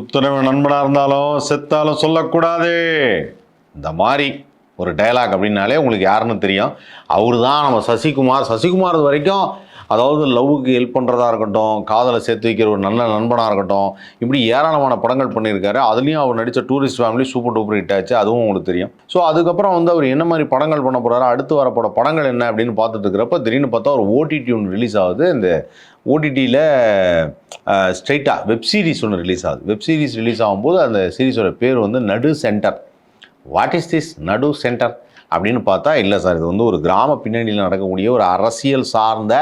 உத்தரவு நண்பனாக இருந்தாலும் செத்தாலும் சொல்லக்கூடாது. இந்த மாதிரி ஒரு டயலாக் அப்படின்னாலே உங்களுக்கு யாருன்னு தெரியும். அவர் தான் நம்ம சசிகுமார். சசிகுமார் வரைக்கும் அதாவது லவ்வுக்கு ஹெல்ப் பண்ணுறதா இருக்கட்டும் காதலை சேர்த்து வைக்கிற ஒரு நல்ல நண்பனாக இருக்கட்டும் இப்படி ஏராளமான படங்கள் பண்ணியிருக்காரு. அதுலேயும் அவர் நடித்த tourist family super duper hit ஆச்சு. அதுவும் உங்களுக்கு தெரியும். ஸோ அதுக்கப்புறம் வந்து அவர் என்ன மாதிரி படங்கள் பண்ண போகிறாரு அடுத்து வரப்போட படங்கள் என்ன அப்படின்னு பார்த்துட்டு இருக்கிறப்ப திடீர்னு பார்த்தா ஒரு ஓடிடி ஒன்று ரிலீஸ் ஆகுது. இந்த ஓடிடியில் ஸ்ட்ரைட்டாக வெப் சீரிஸ் ஒன்று ரிலீஸ் ஆகுது. வெப் சீரிஸ் ரிலீஸ் ஆகும்போது அந்த சீரிஸோட பேர் வந்து நடு சென்டர் வாட் இஸ் திஸ் நடு சென்டர் அப்படின்னு பார்த்தா இல்லை சார் இது வந்து ஒரு கிராம பின்னணியில் நடக்கக்கூடிய ஒரு அரசியல் சார்ந்த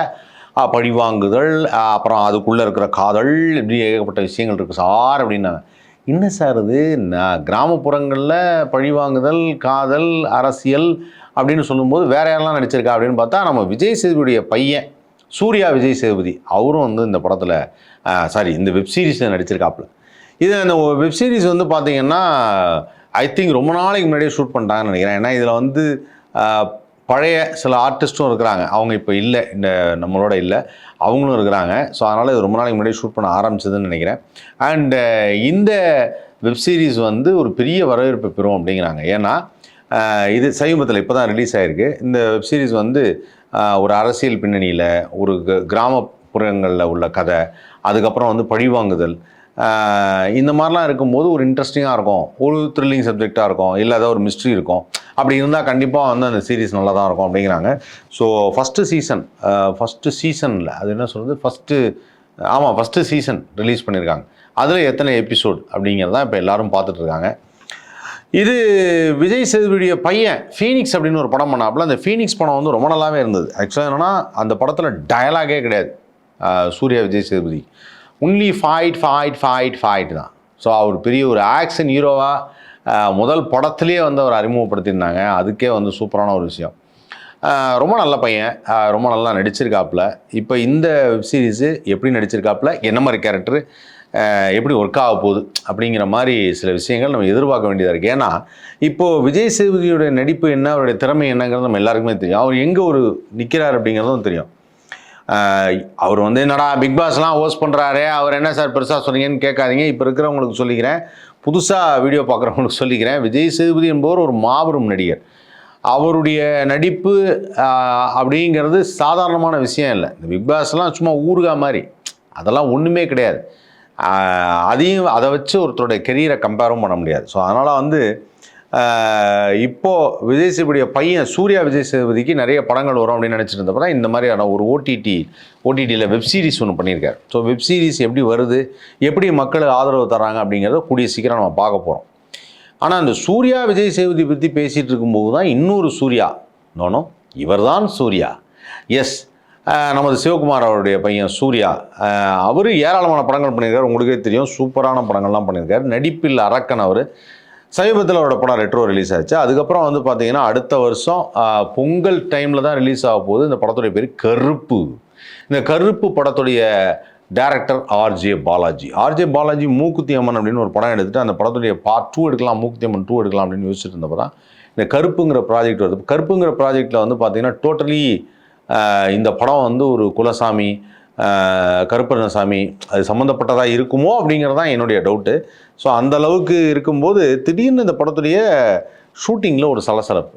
பழிவாங்குதல் அப்புறம் அதுக்குள்ளே இருக்கிற காதல் இப்படி ஏகப்பட்ட விஷயங்கள் இருக்குது சார் அப்படின்னாங்க. என்ன சார் இது நான் கிராமப்புறங்களில் பழிவாங்குதல் காதல் அரசியல் அப்படின்னு சொல்லும்போது வேற யாரெல்லாம் நடிச்சிருக்கா அப்படின்னு பார்த்தா நம்ம விஜய் சேதுபதியுடைய பையன் சூர்யா விஜய் சேதுபதி. அவரும் வந்து இந்த படத்தில் சாரி இந்த வெப் சீரிஸில் நடிச்சிருக்காப்புல. இது அந்த வெப் சீரிஸ் வந்து பார்த்திங்கன்னா ஐ திங்க் ரொம்ப நாளைக்கு முன்னாடியே ஷூட் பண்ணிட்டாங்கன்னு நினைக்கிறேன். ஏன்னா இதில் வந்து பழைய சில ஆர்டிஸ்ட்டும் இருக்கிறாங்க. அவங்க இப்போ இல்லை. இந்த நம்மளோட இல்லை. அவங்களும் இருக்கிறாங்க. ஸோ அதனால் இது ரொம்ப நாளைக்கு முன்னாடி ஷூட் பண்ண ஆரம்பிச்சதுன்னு நினைக்கிறேன். அண்டு இந்த வெப் சீரிஸ் வந்து ஒரு பெரிய வரவேற்பு பெறும் அப்படிங்கிறாங்க. ஏன்னா இது சமீபத்தில் இப்போ தான் ரிலீஸ் ஆகிருக்கு இந்த வெப் சீரிஸ் வந்து ஒரு அரசியல் பின்னணியில் ஒரு கிராமப்புறங்களில் உள்ள கதை அதுக்கப்புறம் வந்து பழிவாங்குதல் இந்த மாதிரிலாம் இருக்கும்போது ஒரு இன்ட்ரெஸ்டிங்காக இருக்கும். ஒரு த்ரில்லிங் சப்ஜெக்டாக இருக்கும். இல்லை ஏதாவது ஒரு மிஸ்ட்ரி இருக்கும். அப்படி இருந்தால் கண்டிப்பாக வந்து அந்த சீரீஸ் நல்லா தான் இருக்கும் அப்படிங்கிறாங்க. ஸோ ஃபஸ்ட்டு சீசன் ஃபஸ்ட்டு சீசனில் அது என்ன சொல்கிறது ஃபஸ்ட்டு ஆமாம் ஃபஸ்ட்டு சீசன் ரிலீஸ் பண்ணியிருக்காங்க அதில் எத்தனை எபிசோட் அப்படிங்கிறதான் இப்போ எல்லோரும் பார்த்துட்ருக்காங்க இது விஜய் சேதுபதியுடைய பையன் ஃபீனிக்ஸ் அப்படின்னு ஒரு படம் பண்ணாப்புல. அந்த ஃபீனிக்ஸ் படம் வந்து ரொம்ப நல்லாவே இருந்தது. ஆக்சுவலாக என்னென்னா அந்த படத்தில் டயலாகே கிடையாது. Suriya Vijay Sethupathi. Only fight fight fight fight தான். ஸோ அவர் பெரிய ஒரு ஆக்ஷன் ஹீரோவாக முதல் படத்துலேயே வந்து அவர் அறிமுகப்படுத்தியிருந்தாங்க. அதுக்கே வந்து சூப்பரான ஒரு விஷயம். ரொம்ப நல்ல பையன். ரொம்ப நல்லா நடிச்சிருக்காப்புல. இப்போ இந்த வெப் சீரிஸு எப்படி நடிச்சிருக்காப்புல? என்ன மாதிரி கேரக்டர் எப்படி ஒர்க் ஆக போகுது? அப்படிங்கிற மாதிரி சில விஷயங்கள் நம்ம எதிர்பார்க்க வேண்டியதாக இருக்குது ஏன்னா இப்போது விஜய் சேதுபதியுடைய நடிப்பு என்ன? அவருடைய திறமை என்னங்கிறது நம்ம எல்லாருக்குமே தெரியும். அவர் எங்கே ஒரு நிற்கிறார் அப்படிங்கிறதும் தெரியும். அவர் வந்து என்னடா பிக் பாஸ்லாம் ஹோஸ்ட் பண்ணுறாரு அவர் என்ன சார் பெருசாக சொன்னீங்கன்னு கேட்காதீங்க. இப்போ இருக்கிறவங்களுக்கு சொல்லிக்கிறேன். புதுசாக வீடியோ பார்க்குறவங்களுக்கு சொல்லிக்கிறேன். விஜய் சேதுபதி என்பவர் ஒரு மாபெரும் நடிகர். அவருடைய நடிப்பு அப்படிங்கிறது சாதாரணமான விஷயம் இல்லை. இந்த பிக் பாஸ்லாம் சும்மா ஊறுகா மாதிரி. அதெல்லாம் ஒன்றுமே கிடையாது. அதையும் அதை வச்சு ஒருத்தருடைய கெரியரை கம்பேரும் பண்ண முடியாது. ஸோ அதனால் வந்து இப்போது இப்போ விஜய் சேதுபதிய பையன் சூர்யா விஜய் சேதுபதிக்கு நிறைய படங்கள் வரும் அப்படின்னு நினச்சிட்டு இருந்தப்ப தான் இந்த மாதிரியான ஒரு ஓடிடி ஓடிடியில் வெப் சீரிஸ் ஒன்று பண்ணியிருக்காரு. ஸோ வெப் சீரிஸ் எப்படி வருது எப்படி மக்களுக்கு ஆதரவு தராங்க அப்படிங்கிறத கூடிய சீக்கிரம் நம்ம பார்க்க போகிறோம் ஆனால் அந்த சூர்யா விஜய் சேதுபதி பற்றி பேசிகிட்டு இருக்கும்போது தான் இன்னொரு சூர்யா. நோனோ இவர்தான் சூர்யா. எஸ் நமது சிவகுமார் அவருடைய பையன் சூர்யா. அவர் ஏராளமான படங்கள் பண்ணியிருக்கார். உங்களுக்கே தெரியும் சூப்பரான படங்கள்லாம் பண்ணியிருக்காரு. நடிப்பில் அரக்கன் அவர். சமீபத்தில் அவரோட படம் ரெட்ரோ ரிலீஸ் ஆச்சு. அதுக்கப்புறம் வந்து பார்த்தீங்கன்னா அடுத்த வருஷம் பொங்கல் டைமில் தான் ரிலீஸ் ஆக போகுது. இந்த படத்துடைய பேர் கருப்பு. இந்த கருப்பு படத்துடைய director RJ Balaji RJ Balaji Mookuthi Amman அப்படின்னு ஒரு படம் எடுத்துகிட்டு அந்த படத்துடைய பார்ட் டூ எடுக்கலாம் மூக்குத்தி அம்மன் டூ எடுக்கலாம் அப்படின்னு யோசிச்சுட்டு இருந்தப்போ தான் இந்த கருப்புங்கிற ப்ராஜெக்ட் வருது. கருப்புங்கிற ப்ராஜெக்டில் வந்து பார்த்தீங்கன்னா டோட்டலி இந்த படம் வந்து ஒரு குலசாமி கருப்பண்ணசாமி அது சம்மந்தப்பட்டதாக இருக்குமோ அப்படிங்கிறது தான் என்னுடைய டவுட்டு ஸோ அந்த அளவுக்கு இருக்கும்போது திடீர்னு இந்த படத்துடைய ஷூட்டிங்கில் ஒரு சலசலப்பு.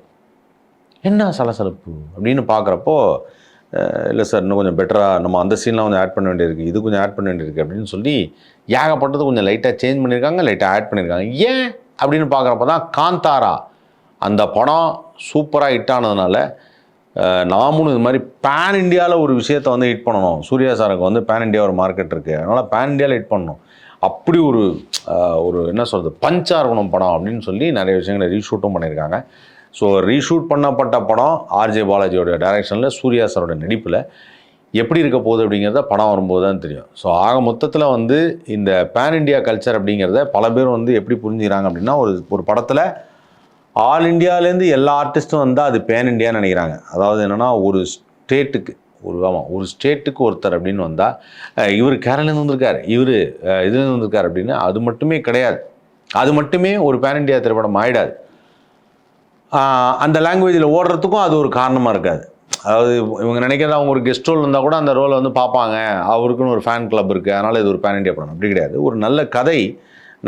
என்ன சலசலப்பு? அப்படின்னு பார்க்குறப்போ இல்லை சார் இன்னும் கொஞ்சம் பெட்டராக நம்ம அந்த சீன்லாம் கொஞ்சம் ஆட் பண்ண வேண்டியிருக்கு. இது கொஞ்சம் ஆட் பண்ண வேண்டியிருக்கு. அப்படின்னு சொல்லி ஏகப்பட்டது கொஞ்சம் லைட்டாக சேஞ்ச் பண்ணியிருக்காங்க லைட்டாக ஆட் பண்ணியிருக்காங்க. ஏன்? அப்படின்னு பார்க்குறப்ப தான் காந்தாரா அந்த படம் சூப்பராக ஹிட் ஆனதுனால நாமளும் இது மாதிரி பேன் இந்தியாவில் ஒரு விஷயத்தை வந்து ஹிட் பண்ணணும். சூர்யா சாருக்கு வந்து பேன் இண்டியா ஒரு மார்க்கெட் இருக்குது அதனால் பேன் இந்தியாவில் ஹிட் பண்ணணும். அப்படி ஒரு ஒரு என்ன சொல்கிறது பஞ்சார்வணம் படம் அப்படின்னு சொல்லி நிறைய விஷயங்களை ரீஷூட்டும் பண்ணியிருக்காங்க. ஸோ ரீஷூட் பண்ணப்பட்ட படம் ஆர்ஜே பாலாஜியோட டைரக்ஷனில் சூர்யா சாரோட நடிப்பில் எப்படி இருக்க போகுது அப்படிங்கிறத படம் வரும்போது தான் தெரியும். ஸோ ஆக மொத்தத்தில் வந்து இந்த பேன் இண்டியா கல்ச்சர் அப்படிங்கிறத பல பேர் வந்து எப்படி புரிஞ்சுக்கிறாங்க அப்படின்னா ஒரு ஒரு படத்தில் ஆல் இந்தியாவிலேருந்து எல்லா ஆர்டிஸ்ட்டும் வந்தால் அது பேன் இண்டியான்னு நினைக்கிறாங்க. அதாவது என்னென்னா ஒரு ஸ்டேட்டுக்கு ஒரு ஆமாம் ஒரு ஸ்டேட்டுக்கு ஒருத்தர் அப்படின்னு வந்தால் இவர் கேரளேருந்து வந்திருக்கார். இவர் இதுலேருந்து வந்திருக்கார் அப்படின்னு அது மட்டுமே கிடையாது. அது மட்டுமே ஒரு பேன் இண்டியா திரைப்படம் ஆயிடாது. அந்த லாங்குவேஜில் ஓடுறதுக்கும் அது ஒரு காரணமாக இருக்காது. அதாவது இவங்க நினைக்கிறது அவங்க ஒரு கெஸ்ட் ரோல் இருந்தால் கூட அந்த ரோலை வந்து பார்ப்பாங்க. அவருக்குன்னு ஒரு ஃபேன் கிளப் இருக்குது அதனால் இது ஒரு பேன் இண்டியா படம். அப்படி கிடையாது. ஒரு நல்ல கதை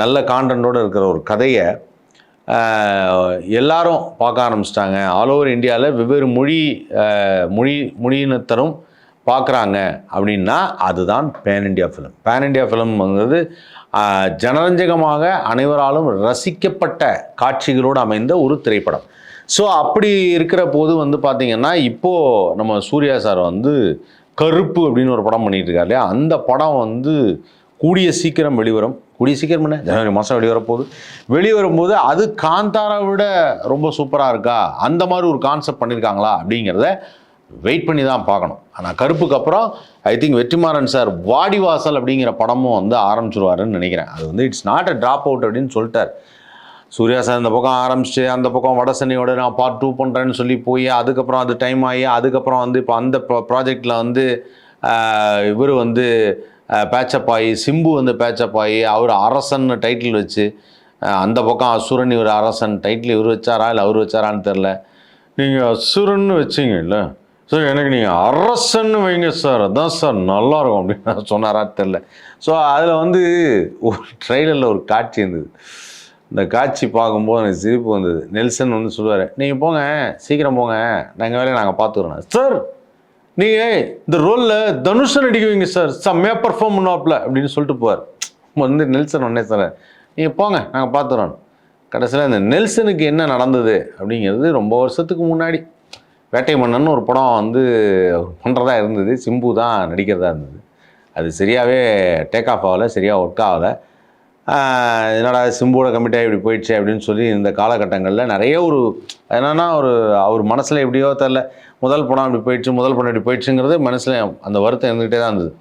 நல்ல கான்டென்ட்டோடு இருக்கிற ஒரு கதையை எல்லாரும் பார்க்க ஆரம்பிச்சிட்டாங்க. ஆல் ஓவர் இந்தியாவில் வெவ்வேறு மொழி மொழி மொழியினத்தரும் பார்க்குறாங்க. அப்படின்னா அதுதான் pan India film pan India ஃபிலிம்ங்கிறது ஜனரஞ்சகமாக அனைவராலும் ரசிக்கப்பட்ட காட்சிகளோடு அமைந்த ஒரு திரைப்படம். ஸோ அப்படி இருக்கிற போது வந்து பார்த்திங்கன்னா இப்போது நம்ம சூர்யா சார் வந்து கருப்பு அப்படின்னு ஒரு படம் பண்ணிகிட்டு இருக்காரு இல்லையா? அந்த படம் வந்து கூடிய சீக்கிரம் வெளிவரும். கூடிய சீக்கிரம் என்ன ஜனவரி மாதம் வெளிவரப்போகுது வெளிவரும்போது அது காந்தாரை விட ரொம்ப சூப்பராக இருக்கா? அந்த மாதிரி ஒரு கான்செப்ட் பண்ணியிருக்காங்களா அப்படிங்கிறத வெயிட் பண்ணி தான் பார்க்கணும். ஆனால் கருப்புக்கு அப்புறம் I think Vetrimaaran sir Vadivasal அப்படிங்கிற படமும் வந்து ஆரம்பிச்சிருவாருன்னு நினைக்கிறேன். அது வந்து it's not a drop out அப்படின்னு சொல்லிட்டார். சூர்யா சார் இந்த பக்கம் ஆரம்பிச்சு அந்த பக்கம் வடசென்னையோட நான் பார்ட் டூ பண்ணுறேன்னு சொல்லி போய் அதுக்கப்புறம் அது டைம் ஆகி அதுக்கப்புறம் வந்து இப்போ அந்த ப்ராஜெக்டில் வந்து இவர் வந்து பேச்சப் ஆகி சிம்பு வந்து பேச்சப் ஆகி அவர் அரசன் டைட்டில் வச்சு அந்த பக்கம் அசுரன் இவர் அரசன் டைட்டில் இவர் வச்சாரா இல்லை அவர் வச்சாரான்னு தெரில நீங்கள் அசுரன்னு வச்சிங்க இல்லை? சார் எனக்கு நீங்கள் அரசன்னு வைங்க சார் அதான் சார் நல்லா இருக்கும் அப்படின்னு சொன்னாரான்னு தெரில ஸோ அதில் வந்து ஒரு ட்ரெய்லரில் ஒரு காட்சி இருந்தது. இந்த காட்சி பார்க்கும்போது எனக்கு சிரிப்பு வந்தது. நெல்சன் வந்து சொல்லுவார் நீங்கள் போங்க சீக்கிரம் போங்க. நாங்கள் வேலையை நாங்கள் பார்த்துக்குறோம். சார் நீங்கள் இந்த ரோலில் தனுஷன் நடிக்க வைங்க சார் செம்மையாக பர்ஃபார்ம் பண்ணுவாப்ல அப்படின்னு சொல்லிட்டு போவார். வந்து நெல்சன் ஒன்னே சார் நீங்கள் போங்க நாங்கள் பார்த்துறோம் கடைசியில் இந்த நெல்சனுக்கு என்ன நடந்தது அப்படிங்கிறது ரொம்ப வருஷத்துக்கு முன்னாடி. வேட்டை மன்னன் ஒரு படம் வந்து பண்ணுறதா இருந்தது. சிம்பு தான் நடிக்கிறதா இருந்தது. அது சரியாகவே டேக் ஆஃப் ஆகலை சரியாக ஒர்க் ஆகலை. என்னடா சிம்போட கமிட்டாக இப்படி போயிடுச்சு அப்படின்னு சொல்லி இந்த காலகட்டங்களில் நிறைய ஒரு என்னென்னா ஒரு அவர் மனசில் எப்படியோ தெரில முதல் படம் இப்படி போயிடுச்சு முதல் படம் இப்படி போயிடுச்சுங்கிறது மனசில் அந்த வருத்தம் இருந்துகிட்டே தான் இருந்தது.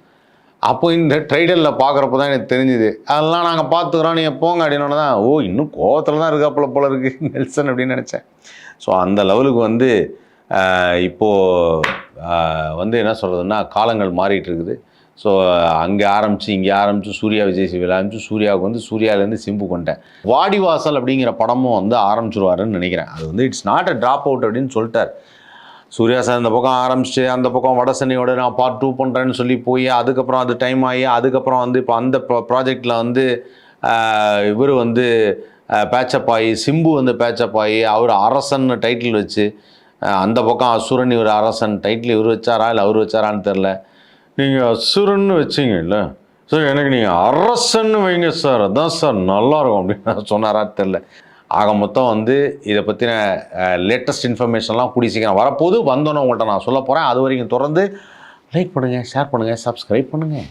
அப்போ இந்த ட்ரைடலில் பார்க்குறப்ப தான் எனக்கு தெரிஞ்சுது. அதெல்லாம் நாங்கள் பார்த்துக்குறோம் நீங்கள் போங்க அப்படின்னு தான் ஓ இன்னும் கோவத்தில் தான் இருக்காப்புல போல இருக்குது நெல்சன் அப்படின்னு நினச்சேன். ஸோ அந்த லெவலுக்கு வந்து இப்போது வந்து என்ன சொல்கிறதுன்னா காலங்கள் மாறிட்டு இருக்குது. ஸோ அங்கே ஆரம்பித்து இங்கே ஆரம்பித்து சூர்யா விஜய் சிவில் ஆரம்பித்து சூர்யாவுக்கு வந்து சூர்யாவிலேருந்து சிம்பு கொண்டேன். வாடிவாசல் அப்படிங்கிற படமும் வந்து ஆரம்பிச்சிருவாருன்னு நினைக்கிறேன். அது வந்து it's not a drop out அப்படின்னு சொல்லிட்டார். சூர்யா சார் இந்த பக்கம் ஆரம்பிச்சு அந்த பக்கம் வடசென்னையோட நான் பார்ட் டூ பண்ணுறேன்னு சொல்லி போய் அதுக்கப்புறம் அது டைம் ஆகி அதுக்கப்புறம் வந்து இப்போ அந்த ப்ராஜெக்டில் வந்து இவர் வந்து பேச்சப் ஆகி சிம்பு வந்து பேச்சப் ஆகி அவர் அரசன் டைட்டில் வச்சு அந்த பக்கம் அசுரன் இவர் அரசன் டைட்டில் இவர் வச்சாரா இல்லை அவர் வச்சாரான்னு தெரில நீங்கள் அசுரன்னு வச்சிங்கல்ல. சார் எனக்கு நீங்கள் அரசன்னு வைங்க சார். அதான் சார் நல்லாயிருக்கும் அப்படின்னு சொன்னாரான்னு தெரில ஆக மொத்தம் வந்து இதை பற்றின லேட்டஸ்ட் இன்ஃபர்மேஷன்லாம் கூடி சீக்கிரம் வரப்போது வந்தோன்னே உங்கள்கிட்ட நான் சொல்ல போகிறேன் அது வரைக்கும் தொடர்ந்து லைக் பண்ணுங்கள் ஷேர் பண்ணுங்கள் சப்ஸ்கிரைப் பண்ணுங்கள்